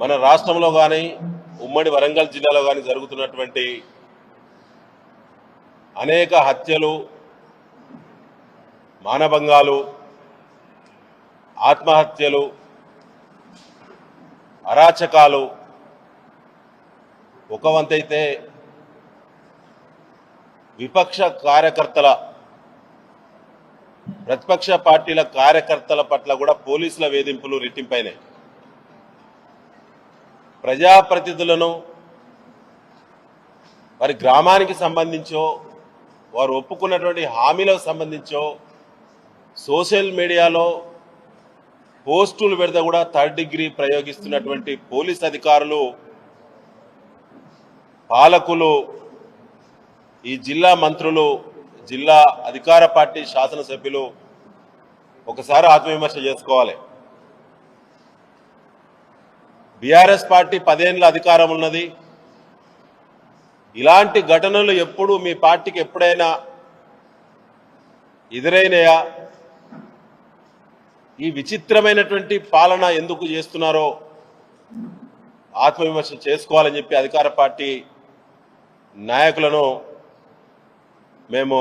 మన రాష్ట్రంలో కానీ ఉమ్మడి వరంగల్ జిల్లాలో కానీ జరుగుతున్నటువంటి అనేక హత్యలు మానభంగాలు ఆత్మహత్యలు అరాచకాలు ఒక వంతైతే విపక్ష కార్యకర్తల ప్రతిపక్ష పార్టీల కార్యకర్తల పట్ల కూడా పోలీసుల వేధింపులు రెట్టింపైనాయి. ప్రజాప్రతినిధులను వారి గ్రామానికి సంబంధించో వారు ఒప్పుకున్నటువంటి హామీలకు సంబంధించో సోషల్ మీడియాలో పోస్టులు పెడితే కూడా థర్డ్ డిగ్రీ ప్రయోగిస్తున్నటువంటి పోలీస్ అధికారులు పాలకులు ఈ జిల్లా మంత్రులు జిల్లా అధికార పార్టీ శాసనసభ్యులు ఒకసారి ఆత్మవిమర్శ చేసుకోవాలి. బీఆర్ఎస్ పార్టీ పదేళ్ళ అధికారం ఉన్నది ఇలాంటి ఘటనలు ఎప్పుడు మీ పార్టీకి ఎప్పుడైనా ఎదురైనయా? ఈ విచిత్రమైనటువంటి పాలన ఎందుకు చేస్తున్నారో ఆత్మవిమర్శ చేసుకోవాలని చెప్పి అధికార పార్టీ నాయకులను మేము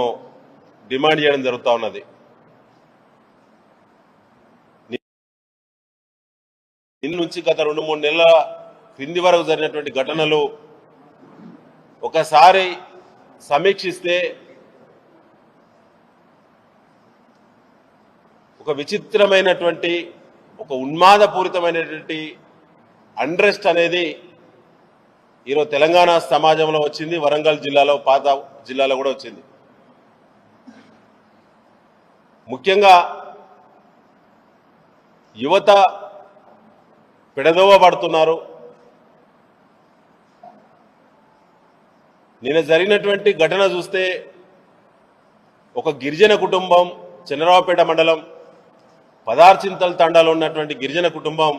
డిమాండ్ చేయడం జరుగుతూ ఉన్నది. నిన్న నుంచి గత రెండు మూడు నెలల క్రింది వరకు జరిగినటువంటి ఘటనలు ఒకసారి సమీక్షిస్తే ఒక విచిత్రమైనటువంటి ఒక ఉన్మాదపూరితమైనటువంటి అండ్రెస్ట్ అనేది ఈరోజు తెలంగాణ సమాజంలో వచ్చింది వరంగల్ జిల్లాలో పాత జిల్లాలో కూడా వచ్చింది. ముఖ్యంగా యువత పెడదోవబడుతున్నారు. నిన్న జరిగినటువంటి ఘటన చూస్తే ఒక గిరిజన కుటుంబం చంద్రరావుపేట మండలం పదార్చింతల తండాలో ఉన్నటువంటి గిరిజన కుటుంబం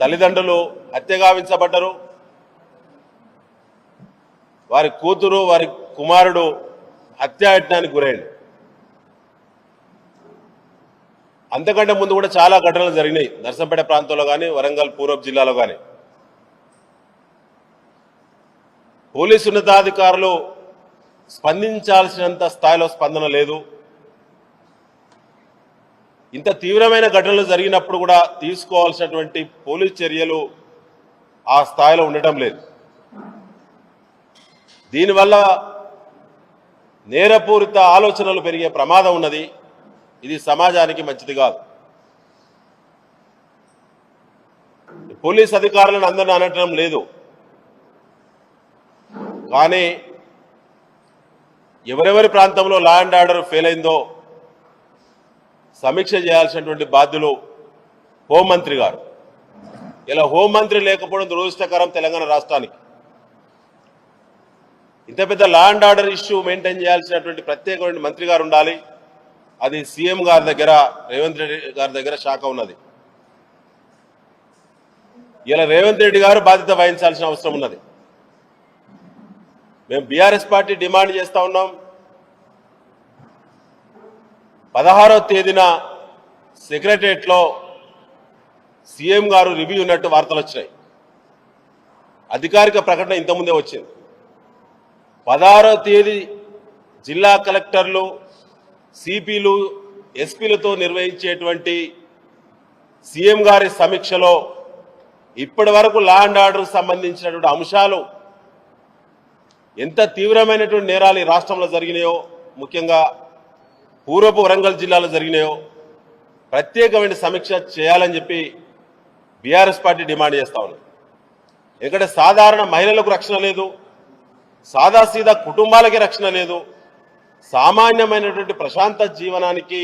తల్లిదండ్రులు హత్యగావించబడ్డరు వారి కూతురు వారి కుమారుడు హత్యాయత్నానికి గురైంది. అంతకంటే ముందు కూడా చాలా ఘటనలు జరిగినాయి. నర్సంపేట ప్రాంతంలో కానీ వరంగల్ పూర్వపు జిల్లాలో కానీ పోలీసు ఉన్నతాధికారులు స్పందించాల్సినంత స్థాయిలో స్పందన లేదు. ఇంత తీవ్రమైన ఘటనలు జరిగినప్పుడు కూడా తీసుకోవాల్సినటువంటి పోలీస్ చర్యలు ఆ స్థాయిలో ఉండటం లేదు. దీనివల్ల నేరపూరిత ఆలోచనలు పెరిగే ప్రమాదం ఉన్నది. ఇది సమాజానికి మంచిది కాదు. పోలీస్ అధికారులను అందరిని అనటం లేదు. కానీ ఎవరెవరి ప్రాంతంలో లా అండ్ ఆర్డర్ ఫెయిల్ అయిందో సమీక్ష చేయాల్సినటువంటి బాధ్యులు హోంమంత్రి గారు. ఇలా హోంమంత్రి లేకపోవడం దురదృష్టకరం తెలంగాణ రాష్ట్రానికి. ఇంత పెద్ద law and order issue maintain చేయాల్సినటువంటి ప్రత్యేకమైన మంత్రి గారు ఉండాలి. అది సీఎం గారి దగ్గర రేవంత్ రెడ్డి గారి దగ్గర శాఖ ఉన్నది. ఇలా రేవంత్ రెడ్డి గారు బాధ్యత వహించాల్సిన అవసరం ఉన్నది. మేము బీఆర్ఎస్ పార్టీ డిమాండ్ చేస్తా ఉన్నాం. పదహారో తేదీన సెక్రటరియట్లో సీఎం గారు రివ్యూ ఉన్నట్టు వార్తలు వచ్చినాయి. అధికారిక ప్రకటన ఇంతకుముందే వచ్చింది. పదహారో తేదీ జిల్లా కలెక్టర్లు సిపిలు ఎస్పీలతో నిర్వహించేటువంటి సీఎం గారి సమీక్షలో ఇప్పటి వరకు లా అండ్ ఆర్డర్ సంబంధించినటువంటి అంశాలు ఎంత తీవ్రమైనటువంటి నేరాలు ఈ రాష్ట్రంలో జరిగినాయో ముఖ్యంగా పూర్వపు వరంగల్ జిల్లాలో జరిగినాయో ప్రత్యేకమైన సమీక్ష చేయాలని చెప్పి బీఆర్ఎస్ పార్టీ డిమాండ్ చేస్తా ఉంది. ఎందుకంటే సాధారణ మహిళలకు రక్షణ లేదు సాదాసీదా కుటుంబాలకి రక్షణ లేదు సామాన్యమైనటువంటి ప్రశాంత జీవనానికి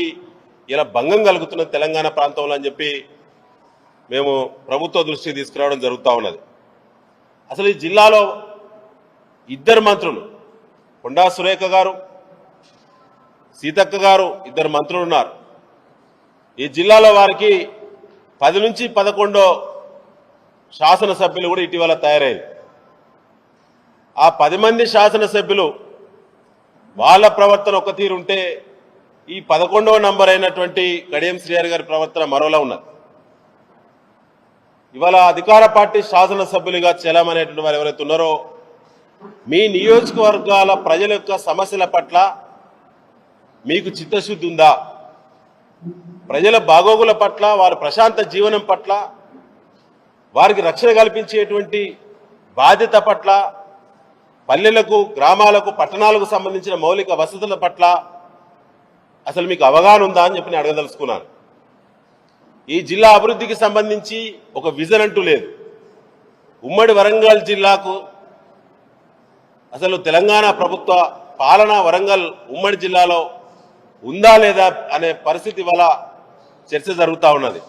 ఇలా భంగం కలుగుతున్న తెలంగాణ ప్రాంతంలో అని చెప్పి మేము ప్రభుత్వ దృష్టికి తీసుకురావడం జరుగుతూ ఉన్నది. అసలు ఈ జిల్లాలో ఇద్దరు మంత్రులు కొండా సురేఖ గారు సీతక్క గారు ఇద్దరు మంత్రులు ఉన్నారు. ఈ జిల్లాలో వారికి పది నుంచి పదకొండో శాసనసభ్యులు కూడా ఇటీవల తయారయ్యారు ఆ పది మంది శాసనసభ్యులు వాళ్ళ ప్రవర్తన ఒక తీరు ఉంటే ఈ పదకొండవ నంబర్ అయినటువంటి కడియం శ్రీహరి గారి ప్రవర్తన మరోలా ఉన్నది. ఇవాళ అధికార పార్టీ శాసనసభ్యులుగా చెలామనేటువంటి వారు ఎవరైతే ఉన్నారో మీ నియోజకవర్గాల ప్రజల యొక్క సమస్యల పట్ల మీకు చిత్తశుద్ధి ఉందా? ప్రజల బాగోగుల పట్ల వారి ప్రశాంత జీవనం పట్ల వారికి రక్షణ కల్పించేటువంటి బాధ్యత పట్ల పల్లెలకు గ్రామాలకు పట్టణాలకు సంబంధించిన మౌలిక వసతుల పట్ల అసలు మీకు అవగాహన ఉందా అని చెప్పి నేను అడగదలుచుకున్నాను. ఈ జిల్లా అభివృద్ధికి సంబంధించి ఒక విజన్ అంటూ లేదు. ఉమ్మడి వరంగల్ జిల్లాకు అసలు తెలంగాణ ప్రభుత్వ పాలన వరంగల్ ఉమ్మడి జిల్లాలో ఉందా లేదా అనే పరిస్థితి వల్ల చర్చ జరుగుతూ ఉన్నది.